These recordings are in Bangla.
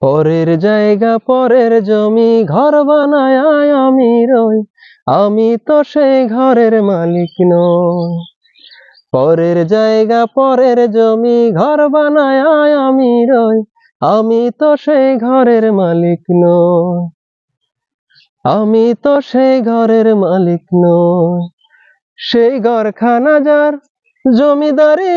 পরের জায়গা, পরের জমি, ঘর বানায় আমি রই। আমি তো সেই ঘরের মালিক নই। পরের জায়গা, পরের জমি, ঘর বানায় আমি রই। আমি তো সেই ঘরের মালিক নই। আমি তো সেই ঘরের মালিক নই। সেই ঘরখানা যার জমিদারি।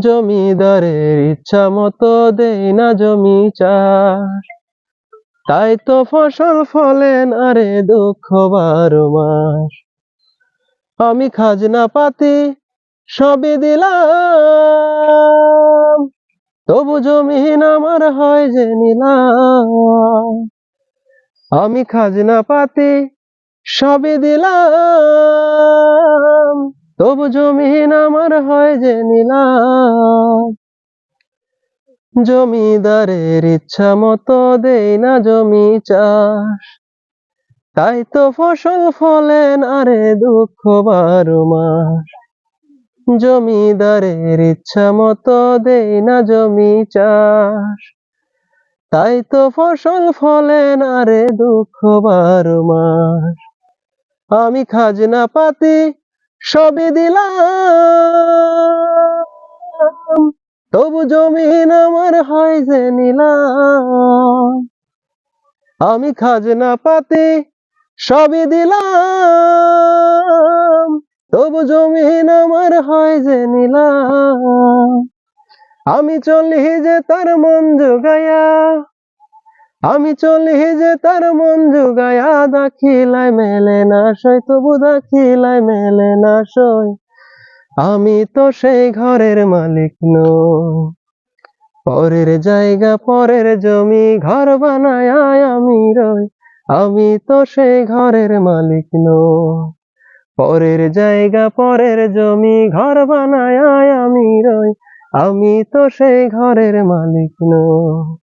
জমিদারের ইচ্ছা মতো দেই না জমি চাষ। তাই তো ফসল ফলেন আরে দুঃখ বারো মাস। আমি খাজনা পাতি সবই দিলাম, তবু জমিন আমার হয় যে নিলাম। আমি খাজনা পাতি সবই দিলাম। তবু জমিন আমার হয় যে নিলাম। জমিদারের ইচ্ছা মতো দেই না জমি চাষ। তাই তো ফসল ফলে না রে দুঃখ বারো মাস। জমিদারের ইচ্ছা মতো দেই না জমি চাষ। তাই তো ফসল ফলে না রে দুঃখ বারো মাস। আমি খাজনা পাতি সবই দিলাম, তবু জমিন আমার হয় যে নিলাম। আমি খাজনা পাতি সবে দিলাম, তবু জমিন আমার হয় যে নিলাম। আমি চলি যে তার মন জোগায়া আমি চলি যে তার মন জোগায়া, দাখিলায় মেলে না সই, তবু দাখিলায় মেলে না সই। আমি তো সেই ঘরের মালিক নই। পরের জায়গা, পরের জমি, ঘর বানায় আমি রই। আমি তো সেই ঘরের মালিক নই। পরের জায়গা, পরের জমি, ঘর বানায় আমি রই। আমি তো সেই ঘরের মালিক নই।